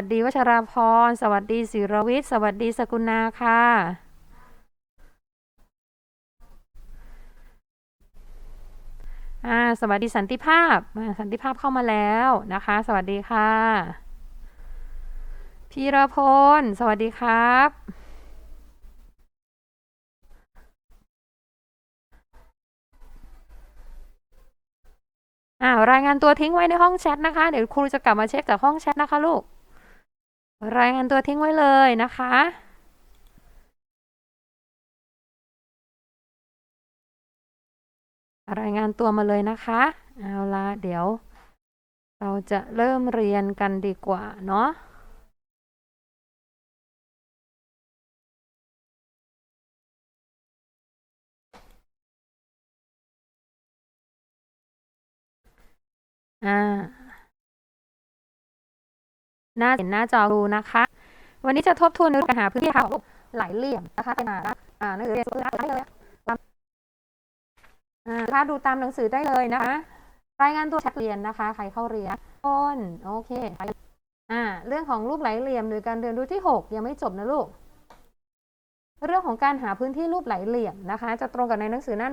วัสดีวัชราพร สวัสดีศิรวิทย์ สวัสดีสกุณาค่ะอ่าสวัสดีสันติภาพอ่าสันติภาพเข้ามาแล้วนะคะ สวัสดีค่ะ พีรพล สวัสดีครับอ่ารายงานตัวทิ้งไว้ในห้องแชทนะคะ เดี๋ยวครูจะกลับมาเช็คจากห้องแชทนะคะลูก รายงานตัวทิ้งไว้เลยนะคะ รายงานตัวมาเลยนะคะ เอาละเดี๋ยว เราจะเริ่มเรียนกันดีกว่าเนาะอ่า หน้าเห็นหน้าจอดูนะคะ วันนี้จะทบทวนในเรื่องการหาพื้นที่ค่ะของหลายเหลี่ยมนะคะเป็นอ่าอ่าหนังสือเรียนได้เลยอ่าถ้าดูตามหนังสือได้เลยนะคะ รายงานตัวแชทเรียนนะคะ ใครเข้าเรียนคนโอเคอ่าเรื่องของรูปหลายเหลี่ยมหรือการเรียนรู้ที่ 6 ยังไม่จบนะลูกเรื่องของการหาพื้นที่รูปหลายเหลี่ยมนะคะ จะตรงกับในหนังสือหน้า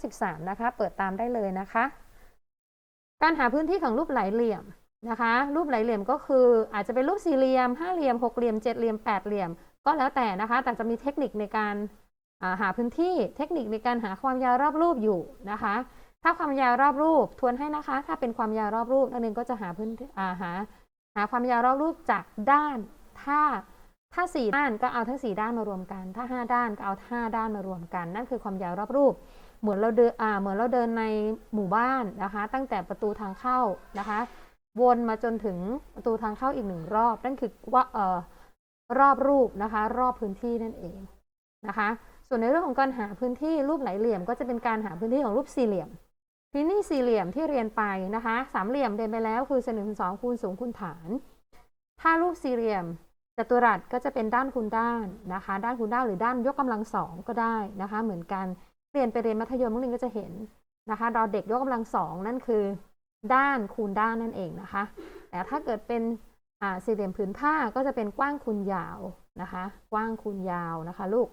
153 นะคะ เปิดตามได้เลยนะคะ การหาพื้นที่ของรูปหลายเหลี่ยม นะคะ รูปหลายเหลี่ยมก็คืออาจจะเป็นรูปสี่เหลี่ยมห้าเหลี่ยมหกเหลี่ยมเจ็ดเหลี่ยมแปดเหลี่ยม ก็แล้วแต่นะคะ แต่จะมีเทคนิคในการาหาพื้นที่เทคนิคในการหาความยาวรอบรูปอยู่นะคะ ถ้าความยาวรอบรูปทวนให้นะคะ ถ้าเป็นความยาวรอบรูปนักเรียนก็จะหาพื้นาหาหาความยาวรอบรูปจากด้าน ถ้าถ้าสี่ด้านก็เอาทั้งสี่ด้านมารวมกัน ถ้าห้าด้านก็เอาห้าด้านมารวมกัน นั่นคือความยาวรอบรูป เหมือนเราเดินเหมือนเราเดินในหมู่บ้านนะคะ ตั้งแต่ประตูทางเข้านะคะ วนมาจนถึงประตูทางเข้าอีกหนึ่งรอบ นั่นคือว่าเอ่อรอบรูปนะคะ รอบพื้นที่นั่นเองนะคะ ส่วนในเรื่องของการหาพื้นที่รูปหลายเหลี่ยม ก็จะเป็นการหาพื้นที่ของรูปสี่เหลี่ยมทีนี้สี่เหลี่ยมที่เรียนไปนะคะสามเหลี่ยมเรียนไปแล้วคือเศษหนึ่งส่วนสองคูณสูงคูณฐาน ถ้ารูปสี่เหลี่ยมจัตุรัสก็จะเป็นด้านคูณด้านนะคะ ด้านคูณด้านหรือด้านยกกำลังสองก็ได้นะคะ เหมือนกันเรียนไปเรียนมัธยมนักเรีก็จะเห็นนะคะเราเด็กยกกำลังสองนั่นคือ ด้านคูณด้านนั่นเองนะคะ แต่ถ้าเกิดเป็นสี่เหลี่ยมผืนผ้าก็จะเป็นกว้างคูณยาวนะคะ กว้างคูณยาวนะคะลูก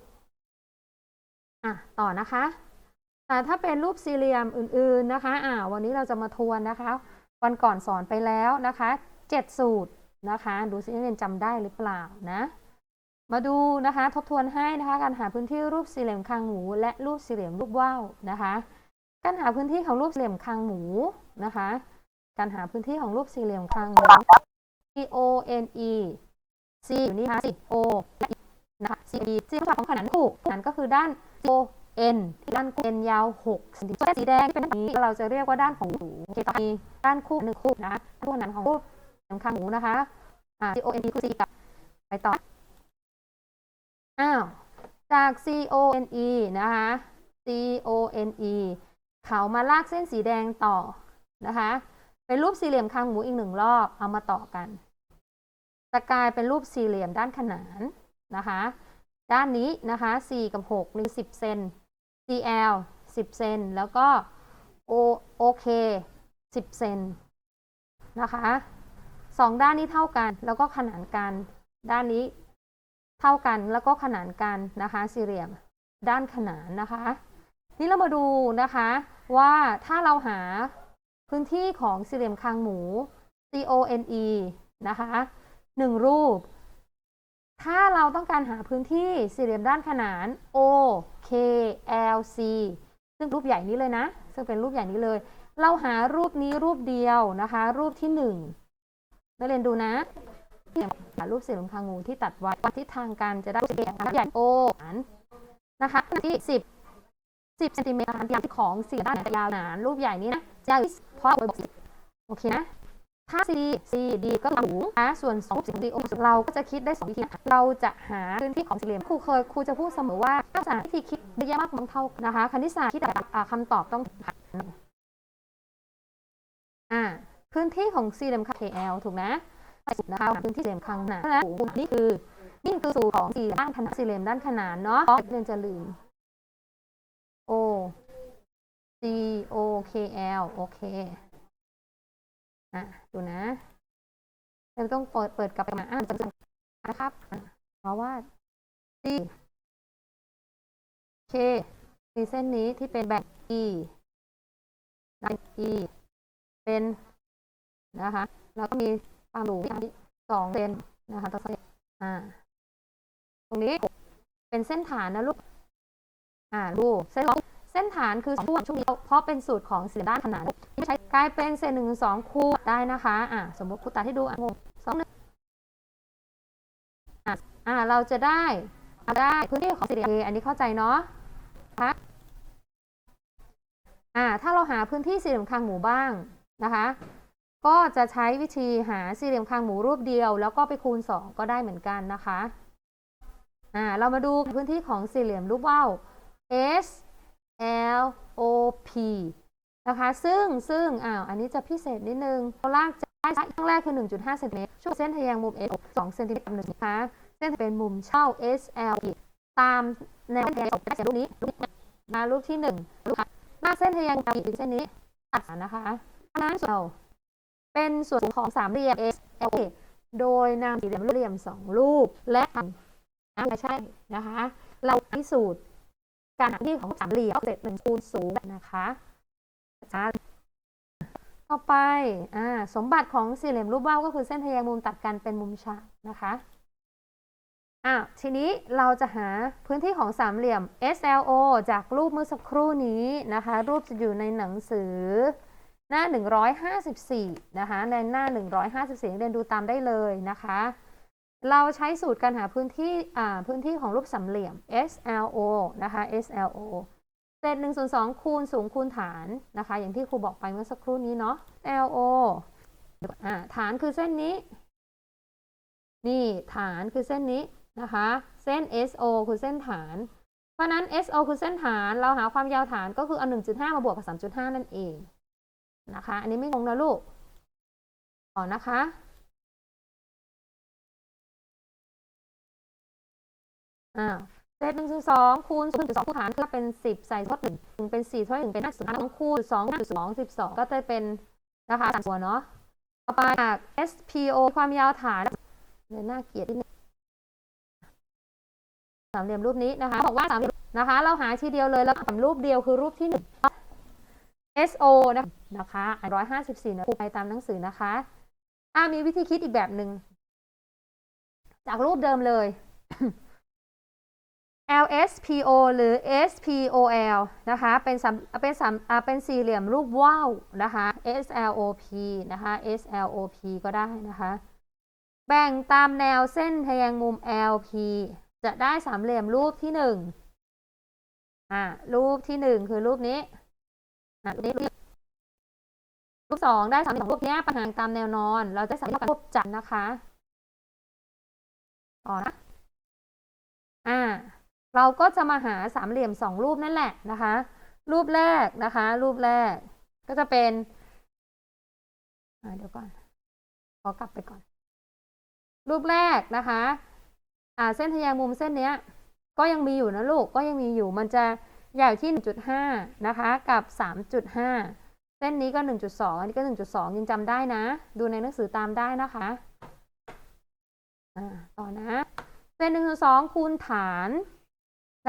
อะต่อนะคะ แต่ถ้าเป็นรูปสี่เหลี่ยมอื่นๆนะคะอ่าวันนี้เราจะมาทวนนะคะ วันก่อนสอนไปแล้วนะคะเจ็ดสูตรนะคะ ดูสินักเรียนจำได้หรือเปล่านะ มาดูนะคะ ทบทวนให้นะคะ การหาพื้นที่รูปสี่เหลี่ยมคางหมูและรูปสี่เหลี่ยมรูปว่าวนะคะ การหาพื้นที่ของรูปสี่เหลี่ยมคางหมูนะคะ การหาพื้นที่ของรูปสี่เหลี่ยมคางหมู C O N E C อยู่นี่ค่ะ C O และ E นะคะ C D C คือของขนานคู่ขนานก็คือด้าน O N ที่ด้าน N ยาว6เซนติเมตรสีแดงที่เป็นแบบนี้เราจะเรียกว่าด้านของหมูโอเคต่อมีด้านคู่หนึ่งคู่นะคะคู่ขนานของรูปสี่เหลี่ยมคางหมูนะคะอ่า C O N E คือ C กับไปต่ออ้าวจาก C O N E นะคะ C O N E เขามาลากเส้นสีแดงต่อนะคะ เป็นรูปสี่เหลี่ยมคางหมูอีกหนึ่งรอบเอามาต่อกัน จะกลายเป็นรูปสี่เหลี่ยมด้านขนานนะคะ ด้านนี้นะคะ 4 กับ6มี10 เซน CL 10 เซน แล้วก็ O OK 10 เซนนะคะสองด้านนี้เท่ากันแล้วก็ขนานกันด้านนี้เท่ากันแล้วก็ขนานกันนะคะ สี่เหลี่ยม ด้านขนานนะคะ นี่เรามาดูนะคะว่าถ้าเราหาพื้นที่ของสี่เหลี่ยมคางหมู C O N E นะคะหนึ่งรูป ถ้าเราต้องการหาพื้นที่สี่เหลี่ยมด้านขนาน O K L C ซึ่งรูปใหญ่นี้เลยนะ ซึ่งเป็นรูปใหญ่นี้เลย เราหารูปนี้รูปเดียวนะคะ รูปที่หนึ่งนักเรียนดูนะหารูปสี่เหลี่ยมคางงูที่ตัดไว้ทิศทางกันจะได้รูปสี่เหลี่ยมใหญ่โอนะคะที่สิบ สิบเซนติเมตรขนาดของสี่ด้านยาวหนารูปใหญ่นี้นะจะยาวเพราะบอกสิโอเคนะถ้า C C D ก็สูงนะส่วน2รูปสี่เหลี่ยม D เราก็จะคิดได้2วิธีนะเราจะหาพื้นที่ของสี่เหลี่ยมครูเคยครูจะพูดเสมอว่าถ้าศาสตร์วิธีคิดเยอะยะมากมันเท่านะคะคณิตศาสตร์คิดแต่คำตอบต้องอ่าพื้นที่ของสี่เหลี่ยม KL ถูกนะสุดนะคะพื้นที่สี่เหลี่ยมคางหนานะนี่คือนี่คือสูตรของสี่ด้านขนานสี่เหลี่ยมด้านขนานเนาะเรียนจะลืม C O K L โอเค อะ ดูนะเราต้องเปิดเปิดกลับไปมาอ่านจะนะครับ เพราะว่า D K มีเส้นนี้ที่เป็นแบ่ง E นะ E เป็นนะคะ แล้วก็มีความหลูที่สองเซนนะคะต่อเซนอ่า ตรงนี้เป็นเส้นฐานนะลูก อ่าดูเส้นเส้นฐานคือช่วงช่วงนี้เพราะเป็นสูตรของสี่ด้านขนานที่ใช้กลายเป็นเศษหนึ่งสองคูณได้นะคะอ่าสมมติครูตัดให้ดูอะงงสองหนึ่งอ่าอ่าเราจะได้เอาได้พื้นที่ของสี่เหลี่ยมอันนี้เข้าใจเนาะคะอ่าถ้าเราหาพื้นที่สี่เหลี่ยมคางหมูบ้างนะคะ ก็จะใช้วิธีหาสี่เหลี่ยมคางหมูรูปเดียว แล้วก็ไปคูณ 2 ก็ได้เหมือนกันนะคะอ่าเรามาดูพื้นที่ของสี่เหลี่ยมรูปว่าว S L O P นะคะ ซึ่งซึ่งอ้าว อันนี้จะพิเศษนิดนึงตัวลากจะได้ข้างแรกคือ 1.5เซนติเมตร ช่วงเส้นทะแยงมุม S 2เซนติเมตรหนึ่งนะคะ เส้นเป็นมุมเช่า S L P ตามแนวทะแยงได้จากรูปนี้รูปนี้มารูปที่หนึ่งรูปค่ะหน้าเส้นทะแยงมุม L P เป็นเส้นนี้ตัดนะคะอันนั้นส่วนเป็นส่วนของสามเหลี่ยม S L A โดยนำสี่เหลี่ยมรูปเหลี่ยมสองรูปและอ่าไม่ใช่นะคะ เราพิสูจน์ การหาที่ของสามเหลี่ยมเศษหนึ่งคูณสูงนะคะต่อไปอสมบัติของสี่เหลี่ยมรูปว่าวก็คือเส้นทะแยงมุมตัดกันเป็นมุมฉากนะคะอ่าทีนี้เราจะหาพื้นที่ของสามเหลี่ยม SLO จากรูปเมื่อสักครู่นี้นะคะ รูปจะอยู่ในหนังสือหน้า 154 นะคะ ในหน้า 154เรียนดูตามได้เลยนะคะ เราใช้สูตรการหาพื้นที่พื้นที่ของรูปสามเหลี่ยม SLO นะคะ SLO เศษ1ส่วน2คูณสูงคูณฐานนะคะ อย่างที่ครูบอกไปเมื่อสักครู่นี้เนาะ LO ฐานคือเส้นนี้ นี่ฐานคือเส้นนี้นะคะ เส้น SO คือเส้นฐาน เพราะนั้น SO คือเส้นฐาน เราหาความยาวฐานก็คือเอา 1.5 มาบวกกับ 3.5 นั่นเองนะคะ อันนี้ไม่งงนะลูกต่อนะคะ อ่าเศษหนึ่งส่วนสองคูณศูนย์จุดสองคูณฐานก็เป็นสิบใส่ทดหนึ่งหนึ่งเป็นสี่ทดหนึ่งเป็นห้าสิบสองคูณสองจุดสองสิบสองก็จะเป็นนะคะสามส่วนเนาะต่อไปจาก SPO ความยาวฐานเลยน่าเกลียดที่นี่สามเหลี่ยมรูปนี้นะคะบอกว่าสามเหลี่ยมนะคะ เราหาทีเดียวเลยแล้วทำรูปเดียวคือรูปที่หนึ่ง SO นะคะร้อยห้าสิบสี่นะครูไปตามหนังสือนะคะอ่ามีวิธีคิดอีกแบบหนึ่งจากรูปเดิมเลย LSPO หรือ SPOL นะคะ เป็นสามเป็นสามเป็นสี่เหลี่ยมรูปว่าวนะคะ SLOP นะคะ SLOP ก็ได้นะคะ แบ่งตามแนวเส้นทแยงมุม LP จะได้สามเหลี่ยมรูปที่หนึ่งอ่ารูปที่หนึ่งคือรูปนี้อะรูปนี้รูปสองได้สามเหลี่ยมรูปนี้ประหารตามแนวนอน เราจะใส่รูปจันนะคะ ต่อนะ อ่า เราก็จะมาหาสามเหลี่ยมสองรูปนั่นแหละนะคะ รูปแรกนะคะ รูปแรกก็จะเป็นเดี๋ยวก่อน ขอกลับไปก่อน รูปแรกนะคะอ่าเส้นทะแยงมุมเส้นเนี้ย ก็ยังมีอยู่นะลูกก็ยังมีอยู่มันจะใหญ่ที่ 1.5 นะคะ กับ 3.5 เส้นนี้ก็ 1.2 อันนี้ก็ 1.2 ยังจำได้นะ ดูในหนังสือตามได้นะคะอ่าต่อนะ เส้น 1.2 คูณฐาน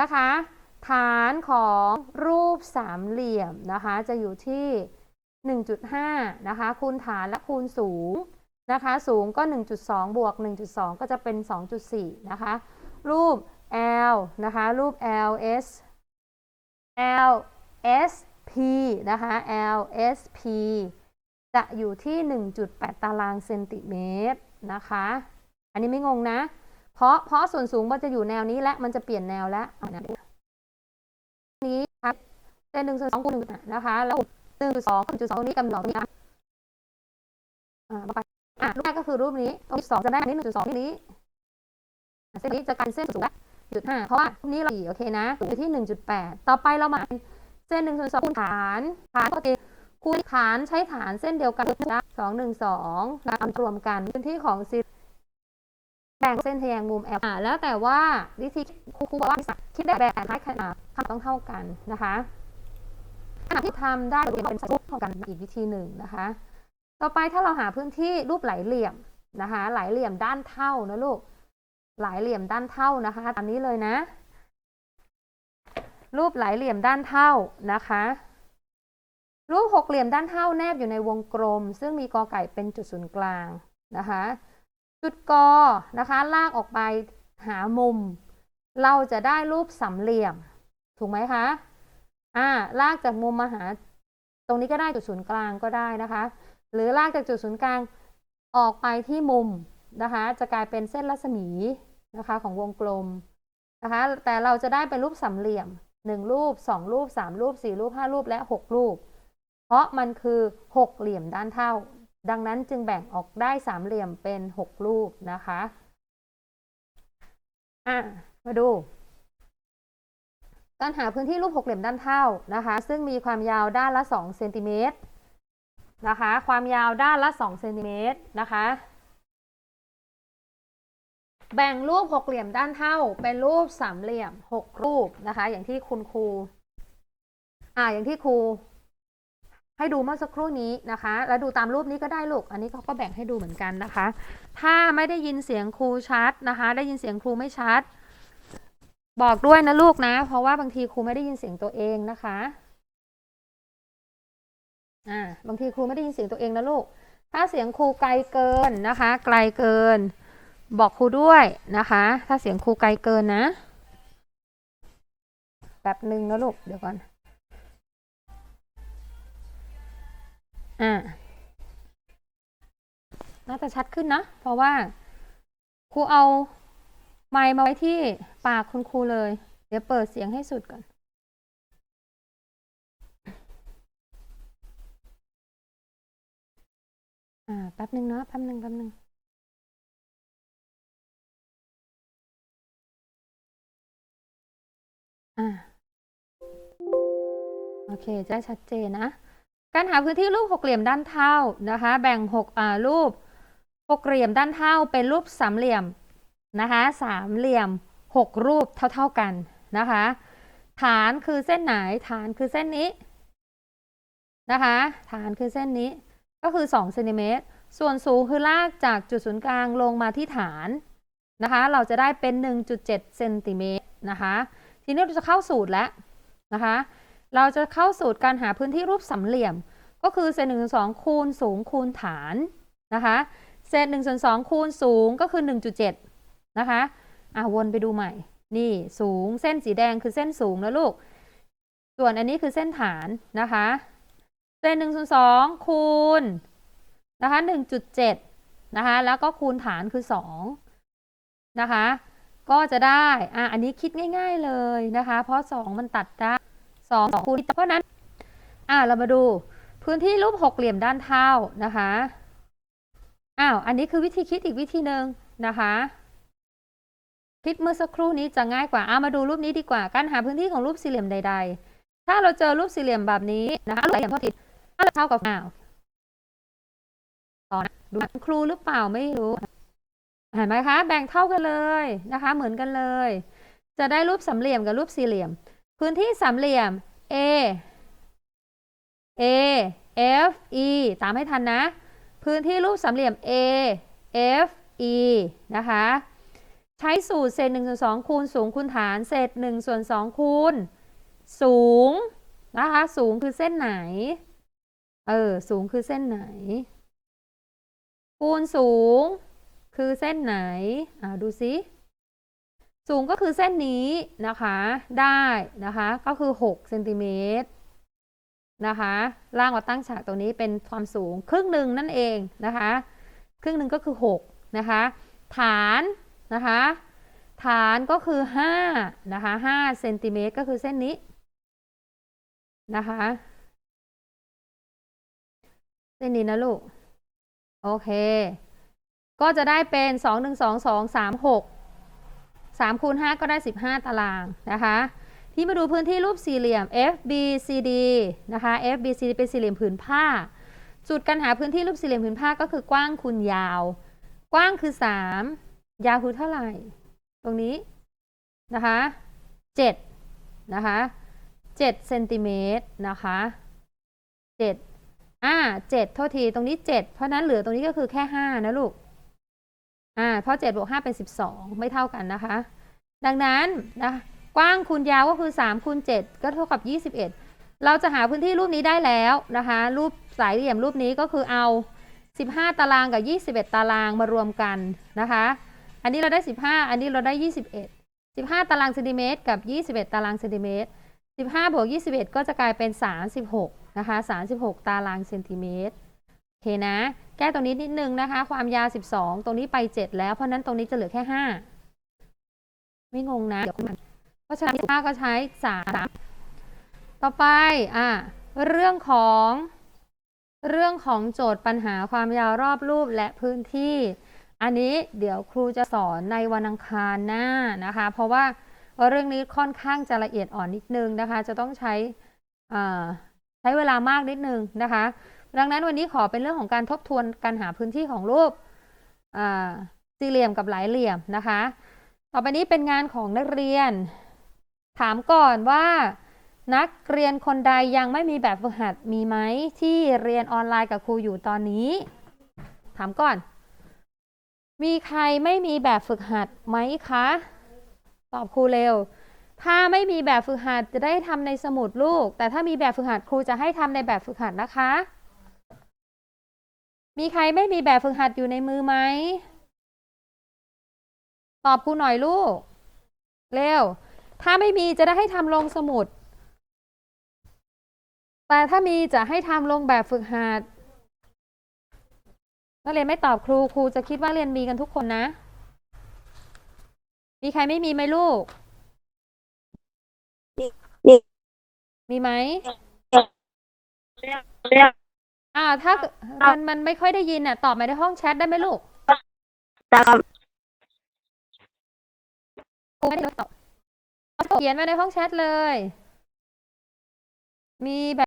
นะคะ ฐานของรูปสามเหลี่ยมนะคะ จะอยู่ที่ 1.5 นะคะ คูณฐานและคูณสูงนะคะ สูงก็ 1.2 บวก 1.2 ก็จะเป็น 2.4 นะคะ รูป L นะคะ รูป LS LSP นะคะ LSP จะอยู่ที่ 1.8 ตารางเซนติเมตรนะคะ อันนี้ไม่งงนะ เพราะเพราะส่วนสูงมันจะอยู่แนวนี้และมันจะเปลี่ยนแนวแล้วนี้ครับเส้นหนึ่งส่วนสองคูณหนึ่งนะคะแล้วหนึ่งจุดสองจุดสองนี้กำหนดตรงนี้นะอ่าไปอะรูปแรกก็คือรูปนี้ตรงสองจะได้นี้หนึ่งจุดสองที่นี้เส้นนี้จะกลายเป็นเส้นสูงแล้วจุดห้าเพราะว่ารูปนี้เราโอเคนะอยู่ที่หนึ่งจุดแปดต่อไปเรามาเส้นหนึ่งส่วนสองคูณฐานฐานปกติคูณฐานใช้ฐานเส้นเดียวกันนะสองหนึ่งสองแล้วรวมกันพื้นที่ของซี แบ่งเส้นทแยงมุม L อ่าแล้วแต่ว่าวิธีครูครูบอกว่าคิดได้แบบคล้ายขนาดขนาดต้องเท่ากันนะคะขนาดที่ทำได้เป็นสายรูปเท่ากันอีกวิธีหนึ่งนะคะ ต่อไปถ้าเราหาพื้นที่รูปไหลเหลี่ยมนะคะหลายเหลี่ยมด้านเท่านะลูกหลายเหลี่ยมด้านเท่านะคะตามนี้เลยนะ รูปหลายเหลี่ยมด้านเท่านะคะ รูปหกเหลี่ยมด้านเท่าแนบอยู่ในวงกลม ซึ่งมีกอไก่เป็นจุดศูนย์กลางนะคะ จุดกอนะคะลากออกไปหามุม เราจะได้รูปสามเหลี่ยม ถูกไหมคะอ่าลากจากมุมมาหา ตรงนี้ก็ได้จุดศูนย์กลางก็ได้นะคะ หรือลากจากจุดศูนย์กลางออกไปที่มุมนะคะ จะกลายเป็นเส้นรัศมีนะคะของวงกลมนะคะ แต่เราจะได้เป็นรูปสามเหลี่ยมหนึ่งรูปสองรูปสามรูปสี่รูปห้ารูปและหกรูป เพราะมันคือหกเหลี่ยมด้านเท่า ดังนั้นจึงแบ่งออกได้สามเหลี่ยมเป็นหกรูปนะคะ อะ มาดู การหาพื้นที่รูปหกเหลี่ยมด้านเท่านะคะ ซึ่งมีความยาวด้านละ2เซนติเมตรนะคะ ความยาวด้านละ2เซนติเมตรนะคะ แบ่งรูปหกเหลี่ยมด้านเท่า เป็นรูปสามเหลี่ยมหกรูปนะคะ อย่างที่คุณครู อ่าอย่างที่ครู ให้ดูเมื่อสักครู่นี้นะคะ แล้วดูตามรูปนี้ก็ได้ลูก อันนี้เขาก็แบ่งให้ดูเหมือนกันนะคะ ถ้าไม่ได้ยินเสียงครูชัดนะคะ ได้ยินเสียงครูไม่ชัด บอกด้วยนะลูกนะ เพราะว่าบางทีครูไม่ได้ยินเสียงตัวเองนะคะอ่าบางทีครูไม่ได้ยินเสียงตัวเองนะลูก ถ้าเสียงครูไกลเกินนะคะ ไกลเกิน บอกครูด้วยนะคะ ถ้าเสียงครูไกลเกินนะ แป๊บหนึ่งนะลูก เดี๋ยวก่อน อ่าน่าจะชัดขึ้นนะ เพราะว่าครูเอาไมค์มาไว้ที่ปากคุณครูเลย เดี๋ยวเปิดเสียงให้สุดก่อน อ่า แป๊บหนึ่งเนาะ แป๊บหนึ่งแป๊บหนึ่งอ่า โอเค จะได้ชัดเจนนะ การหาพื้นที่รูปหกเหลี่ยมด้านเท่านะคะ แบ่งหกอ่ารูปหกเหลี่ยมด้านเท่าเป็นรูปสามเหลี่ยมนะคะสามเหลี่ยมหกรูปเท่าๆกันนะคะ ฐานคือเส้นไหนฐานคือเส้นนี้นะคะ ฐานคือเส้นนี้ก็คือ2เซนติเมตรส่วนสูงคือลากจากจุดศูนย์กลางลงมาที่ฐานนะคะ เราจะได้เป็น 1.7เซนติเมตรนะคะ ทีนี้เราจะเข้าสูตรแล้วนะคะ เราจะเข้าสูตรการหาพื้นที่รูปสามเหลี่ยม ก็คือเศษหนึ่งส่วนสองคูณสูงคูณฐานนะคะเศษหนึ่งส่วนสองคูณสูงก็คือ 1.7 นะคะอะวนไปดูใหม่ นี่สูงเส้นสีแดงคือเส้นสูงนะลูก ส่วนอันนี้คือเส้นฐานนะคะ เศษหนึ่งส่วนสองคูณนะคะ1.7นะคะแล้วก็คูณฐานคือ 2 นะคะ ก็จะได้อะอันนี้คิดง่าย ๆเลยนะคะ เพราะ 2 มันตัดได้ 2คูณเพราะนั้น อะเรามาดูพื้นที่รูปหกเหลี่ยมด้านเท่านะคะอ้าวอันนี้คือวิธีคิดอีกวิธีหนึ่งนะคะคิดเมื่อสักครู่นี้จะง่ายกว่าอะมาดูรูปนี้ดีกว่าการหาพื้นที่ของรูปสี่เหลี่ยมใด ๆ ถ้าเราเจอรูปสี่เหลี่ยมแบบนี้นะคะรูปสี่เหลี่ยมเท่าติดเท่ากับอ้าวต่อนะดูครูหรือเปล่าไม่รู้เห็นไหมคะ แบ่งเท่ากันเลยนะคะ เหมือนกันเลย จะได้รูปสามเหลี่ยมกับรูปสี่เหลี่ยม พื้นที่สามเหลี่ยม A A F E ตามให้ทันนะ พื้นที่รูปสามเหลี่ยม A F E นะคะ ใช้สูตรเศษ1ส่วน2คูณสูงคูณฐานเศษ1ส่วน2คูณสูงนะคะ สูงคือเส้นไหน เออ สูงคือเส้นไหน คูณสูงคือเส้นไหนอ่าดูซิ สูงก็คือเส้นนี้นะคะได้นะคะก็คือ6เซนติเมตรนะคะล่างมาตั้งฉากตรงนี้เป็นความสูงครึ่งหนึ่งนั่นเองนะคะ ครึ่งหนึ่งก็คือ6นะคะฐานนะคะฐานก็คือ5นะคะ5เซนติเมตรก็คือเส้นนี้นะคะเส้นนี้นะลูก โอเค ก็จะได้เป็น 2 1 2 2 3 6 3คูณ5ก็ได้ 15 ตารางนะคะที่มาดูพื้นที่รูปสี่เหลี่ยม FBCD นะคะ FBCD เป็นสี่เหลี่ยมผืนผ้าจุดการหาพื้นที่รูปสี่เหลี่ยมผืนผ้าก็คือกว้างคูณยาว กว้างคือ 3 ยาวคือเท่าไหร่ ตรงนี้นะคะ7นะคะ7เซนติเมตรนะคะ7อ่า7โทษทีตรงนี้ 7 เพราะนั้นเหลือตรงนี้ก็คือแค่ 5 นะลูก อ่าเพราะ7บวก5เป็น 12 ไม่เท่ากันนะคะ ดังนั้นนะกว้างคูณยาวก็คือ3คูณ7ก็เท่ากับ 21 เราจะหาพื้นที่รูปนี้ได้แล้วนะคะ รูปสายเหลี่ยมรูปนี้ก็คือเอา 15 ตารางกับ 21 ตารางมารวมกันนะคะ อันนี้เราได้ 15 อันนี้เราได้ 21 15 ตารางเซนติเมตรกับ 21 ตารางเซนติเมตร15บวก21 ก็จะกลายเป็น 36 นะคะ 36 ตารางเซนติเมตร โอเคนะ แก้ตรงนี้นิดนึงนะคะ ความยาว 12 ตรงนี้ไป 7 แล้ว เพราะนั้นตรงนี้จะเหลือแค่ 5 ไม่งงนะ เดี๋ยวคุณมันเพราะฉะนั้น5ก็ใช้ 3 ต่อไป อะ เรื่องของ เรื่องของโจทย์ปัญหาความยาวรอบรูปและพื้นที่ อันนี้เดี๋ยวครูจะสอนในวันอังคารหน้านะคะ เพราะว่าเรื่องนี้ค่อนข้างจะละเอียดอ่อนนิดนึงนะคะ จะต้องใช้อ่าใช้เวลามากนิดนึงนะคะ ดังนั้นวันนี้ขอเป็นเรื่องของการทบทวนการหาพื้นที่ของรูปสี่เหลี่ยมกับหลายเหลี่ยมนะคะ ต่อไปนี้เป็นงานของนักเรียน ถามก่อนว่า นักเรียนคนใดยังไม่มีแบบฝึกหัดมีไหมที่เรียนออนไลน์กับครูอยู่ตอนนี้ ถามก่อน มีใครไม่มีแบบฝึกหัดไหมคะ ตอบครูเร็วถ้าไม่มีแบบฝึกหัดจะได้ทำในสมุดลูก แต่ถ้ามีแบบฝึกหัดครูจะให้ทำในแบบฝึกหัดนะคะ มีใครไม่มีแบบฝึกหัดอยู่ในมือไหม ตอบครูหน่อยลูก เร็ว ถ้าไม่มีจะได้ให้ทำลงสมุด แต่ถ้ามีจะให้ทำลงแบบฝึกหัดนักเรียนไม่ตอบครูครูจะคิดว่าเรียนมีกันทุกคนนะ มีใครไม่มีไหมลูก มีมีไหมเรียก อ่า ถ้าเกิดมันมันไม่ค่อยได้ยินอะ ตอบมาในห้องแชทได้ไหมลูกตามครูไม่ได้ตอบเขียนมาในห้องแชทเลย มีแบบ